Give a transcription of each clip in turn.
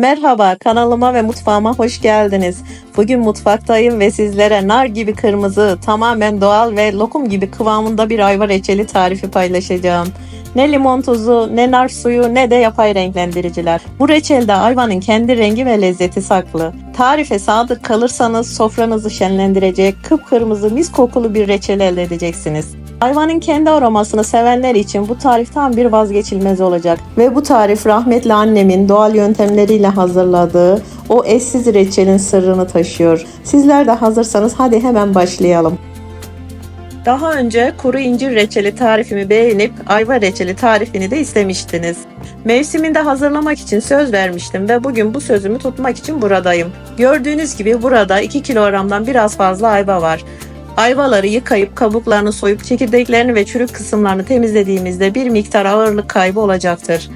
Merhaba, kanalıma ve mutfağıma hoş geldiniz. Bugün mutfaktayım ve sizlere nar gibi kırmızı, tamamen doğal ve lokum gibi kıvamında bir ayva reçeli tarifi paylaşacağım. Ne limon tuzu, ne nar suyu, ne de yapay renklendiriciler. Bu reçelde ayvanın kendi rengi ve lezzeti saklı. Tarife sadık kalırsanız sofranızı şenlendirecek, kıpkırmızı mis kokulu bir reçel elde edeceksiniz. Ayvanın kendi aromasını sevenler için bu tarif tam bir vazgeçilmez olacak. Ve bu tarif rahmetli annemin doğal yöntemleriyle hazırladığı o eşsiz reçelin sırrını taşıyor. Sizler de hazırsanız hadi hemen başlayalım. Daha önce kuru incir reçeli tarifimi beğenip ayva reçeli tarifini de istemiştiniz. Mevsiminde hazırlamak için söz vermiştim ve bugün bu sözümü tutmak için buradayım. Gördüğünüz gibi burada 2 kilogramdan biraz fazla ayva var. Ayvaları yıkayıp kabuklarını soyup çekirdeklerini ve çürük kısımlarını temizlediğimizde bir miktar ağırlık kaybı olacaktır.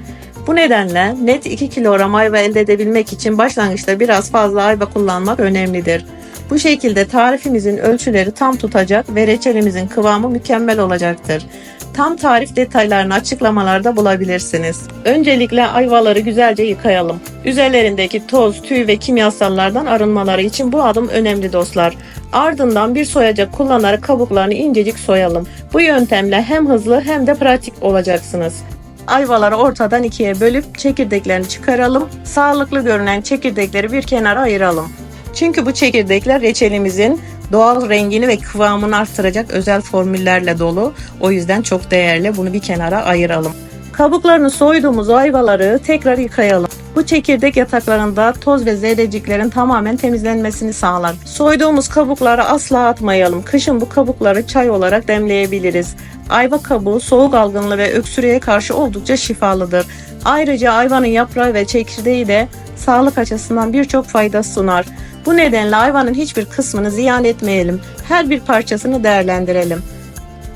Bu nedenle net 2 kilogram ayva elde edebilmek için başlangıçta biraz fazla ayva kullanmak önemlidir. Bu şekilde tarifimizin ölçüleri tam tutacak ve reçelimizin kıvamı mükemmel olacaktır. Tam tarif detaylarını açıklamalarda bulabilirsiniz. Öncelikle ayvaları güzelce yıkayalım. Üzerlerindeki toz, tüy ve kimyasallardan arınmaları için bu adım önemli dostlar. Ardından bir soyacak kullanarak kabuklarını incecik soyalım. Bu yöntemle hem hızlı hem de pratik olacaksınız. Ayvaları ortadan ikiye bölüp çekirdeklerini çıkaralım. Sağlıklı görünen çekirdekleri bir kenara ayıralım. Çünkü bu çekirdekler reçelimizin doğal rengini ve kıvamını artıracak özel formüllerle dolu. O yüzden çok değerli. Bunu bir kenara ayıralım. Kabuklarını soyduğumuz ayvaları tekrar yıkayalım. Bu çekirdek yataklarında toz ve zerreciklerin tamamen temizlenmesini sağlar. Soyduğumuz kabukları asla atmayalım. Kışın bu kabukları çay olarak demleyebiliriz. Ayva kabuğu soğuk algınlığı ve öksürüğe karşı oldukça şifalıdır. Ayrıca ayvanın yaprağı ve çekirdeği de sağlık açısından birçok fayda sunar. Bu nedenle ayvanın hiçbir kısmını ziyan etmeyelim. Her bir parçasını değerlendirelim.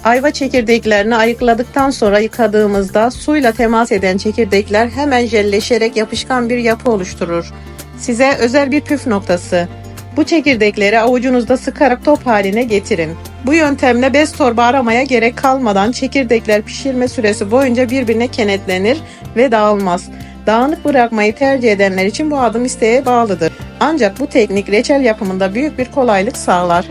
Ayva çekirdeklerini ayıkladıktan sonra yıkadığımızda suyla temas eden çekirdekler hemen jelleşerek yapışkan bir yapı oluşturur. Size özel bir püf noktası. Bu çekirdekleri avucunuzda sıkarak top haline getirin. Bu yöntemle bez torba aramaya gerek kalmadan çekirdekler pişirme süresi boyunca birbirine kenetlenir ve dağılmaz. Dağınık bırakmayı tercih edenler için bu adım isteğe bağlıdır. Ancak bu teknik reçel yapımında büyük bir kolaylık sağlar.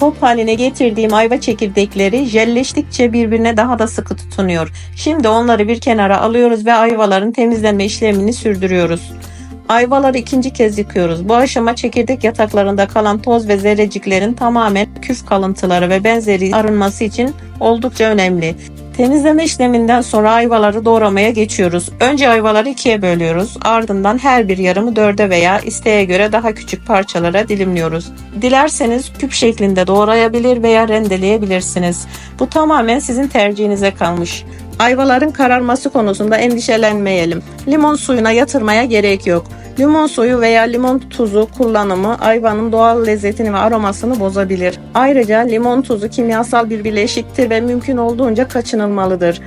Top haline getirdiğim ayva çekirdekleri jelleştikçe birbirine daha da sıkı tutunuyor. Şimdi onları bir kenara alıyoruz ve ayvaların temizlenme işlemini sürdürüyoruz. Ayvaları ikinci kez yıkıyoruz. Bu aşama çekirdek yataklarında kalan toz ve zerreciklerin tamamen küf kalıntıları ve benzeri arınması için oldukça önemli. Temizleme işleminden sonra ayvaları doğramaya geçiyoruz. Önce ayvaları ikiye bölüyoruz. Ardından her bir yarımı dörde veya isteğe göre daha küçük parçalara dilimliyoruz. Dilerseniz küp şeklinde doğrayabilir veya rendeleyebilirsiniz. Bu tamamen sizin tercihinize kalmış. Ayvaların kararması konusunda endişelenmeyelim. Limon suyuna yatırmaya gerek yok. Limon suyu veya limon tuzu kullanımı ayvanın doğal lezzetini ve aromasını bozabilir. Ayrıca limon tuzu kimyasal bir bileşiktir ve mümkün olduğunca kaçınılmalıdır.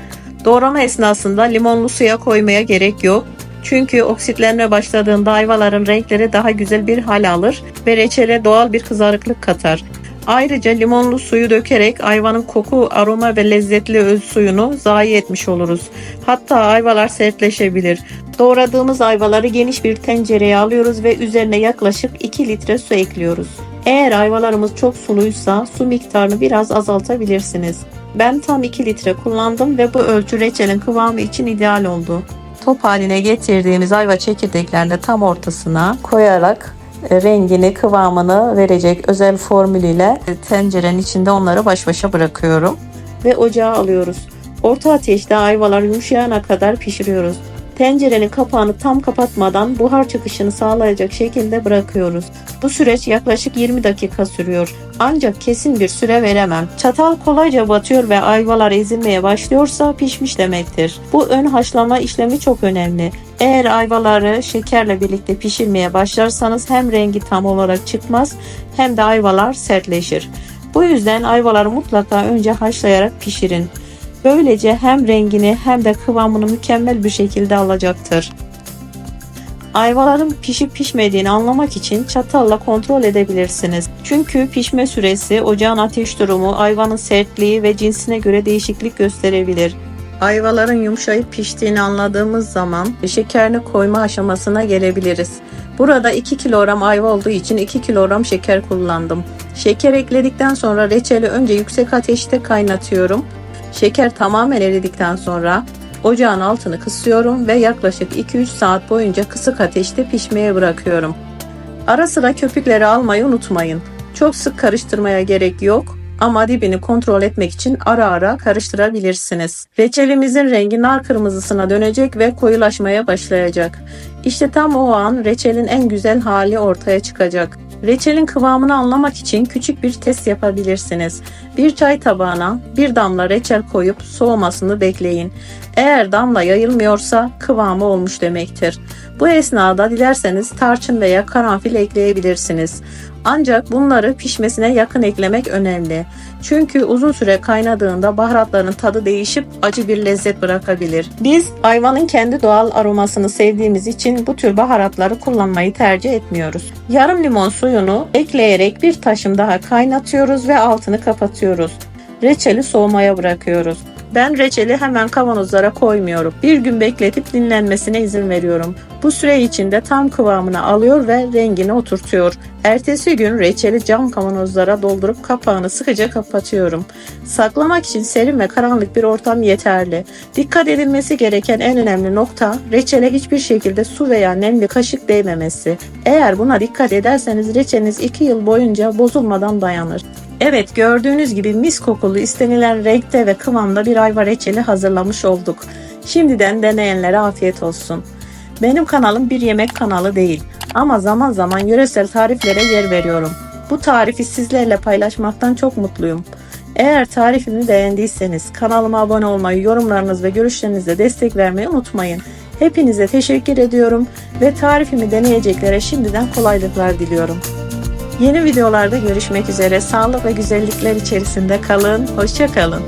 Doğrama esnasında limonlu suya koymaya gerek yok. Çünkü oksitlenme başladığında ayvaların renkleri daha güzel bir hal alır ve reçele doğal bir kızarıklık katar. Ayrıca limonlu suyu dökerek ayvanın koku, aroma ve lezzetli öz suyunu zayi etmiş oluruz. Hatta ayvalar sertleşebilir. Doğradığımız ayvaları geniş bir tencereye alıyoruz ve üzerine yaklaşık 2 litre su ekliyoruz. Eğer ayvalarımız çok suluysa su miktarını biraz azaltabilirsiniz. Ben tam 2 litre kullandım ve bu ölçü reçelin kıvamı için ideal oldu. Top haline getirdiğimiz ayva çekirdeklerini tam ortasına koyarak rengini, kıvamını verecek özel formülüyle tencerenin içinde onları baş başa bırakıyorum. Ve ocağa alıyoruz. Orta ateşte ayvalar yumuşayana kadar pişiriyoruz. Tencerenin kapağını tam kapatmadan buhar çıkışını sağlayacak şekilde bırakıyoruz. Bu süreç yaklaşık 20 dakika sürüyor. Ancak kesin bir süre veremem. Çatal kolayca batıyor ve ayvalar ezilmeye başlıyorsa pişmiş demektir. Bu ön haşlama işlemi çok önemli. Eğer ayvaları şekerle birlikte pişirmeye başlarsanız hem rengi tam olarak çıkmaz hem de ayvalar sertleşir. Bu yüzden ayvaları mutlaka önce haşlayarak pişirin. Böylece hem rengini hem de kıvamını mükemmel bir şekilde alacaktır. Ayvaların pişip pişmediğini anlamak için çatalla kontrol edebilirsiniz. Çünkü pişme süresi, ocağın ateş durumu, ayvanın sertliği ve cinsine göre değişiklik gösterebilir. Ayvaların yumuşayıp piştiğini anladığımız zaman şekerini koyma aşamasına gelebiliriz. Burada 2 kilogram ayva olduğu için 2 kilogram şeker kullandım. Şeker ekledikten sonra reçeli önce yüksek ateşte kaynatıyorum. Şeker tamamen eridikten sonra ocağın altını kısıyorum ve yaklaşık 2-3 saat boyunca kısık ateşte pişmeye bırakıyorum. Ara sıra köpükleri almayı unutmayın. Çok sık karıştırmaya gerek yok ama dibini kontrol etmek için ara ara karıştırabilirsiniz. Reçelimizin rengi nar kırmızısına dönecek ve koyulaşmaya başlayacak. İşte tam o an reçelin en güzel hali ortaya çıkacak. Reçelin kıvamını anlamak için küçük bir test yapabilirsiniz. Bir çay tabağına bir damla reçel koyup soğumasını bekleyin. Eğer damla yayılmıyorsa kıvamı olmuş demektir. Bu esnada dilerseniz tarçın veya karanfil ekleyebilirsiniz. Ancak bunları pişmesine yakın eklemek önemli. Çünkü uzun süre kaynadığında baharatların tadı değişip acı bir lezzet bırakabilir. Biz ayvanın kendi doğal aromasını sevdiğimiz için bu tür baharatları kullanmayı tercih etmiyoruz. Yarım limon suyunu ekleyerek bir taşım daha kaynatıyoruz ve altını kapatıyoruz. Reçeli soğumaya bırakıyoruz. Ben reçeli hemen kavanozlara koymuyorum. Bir gün bekletip dinlenmesine izin veriyorum. Bu süre içinde tam kıvamını alıyor ve rengini oturtuyor. Ertesi gün reçeli cam kavanozlara doldurup kapağını sıkıca kapatıyorum. Saklamak için serin ve karanlık bir ortam yeterli. Dikkat edilmesi gereken en önemli nokta reçele hiçbir şekilde su veya nemli kaşık değmemesi. Eğer buna dikkat ederseniz reçeliniz 2 yıl boyunca bozulmadan dayanır. Evet gördüğünüz gibi mis kokulu istenilen renkte ve kıvamda bir ayva reçeli hazırlamış olduk. Şimdiden deneyenlere afiyet olsun. Benim kanalım bir yemek kanalı değil ama zaman zaman yöresel tariflere yer veriyorum. Bu tarifi sizlerle paylaşmaktan çok mutluyum. Eğer tarifimi beğendiyseniz kanalıma abone olmayı, yorumlarınız ve görüşlerinizle destek vermeyi unutmayın. Hepinize teşekkür ediyorum ve tarifimi deneyeceklere şimdiden kolaylıklar diliyorum. Yeni videolarda görüşmek üzere. Sağlık ve güzellikler içerisinde kalın. Hoşça kalın.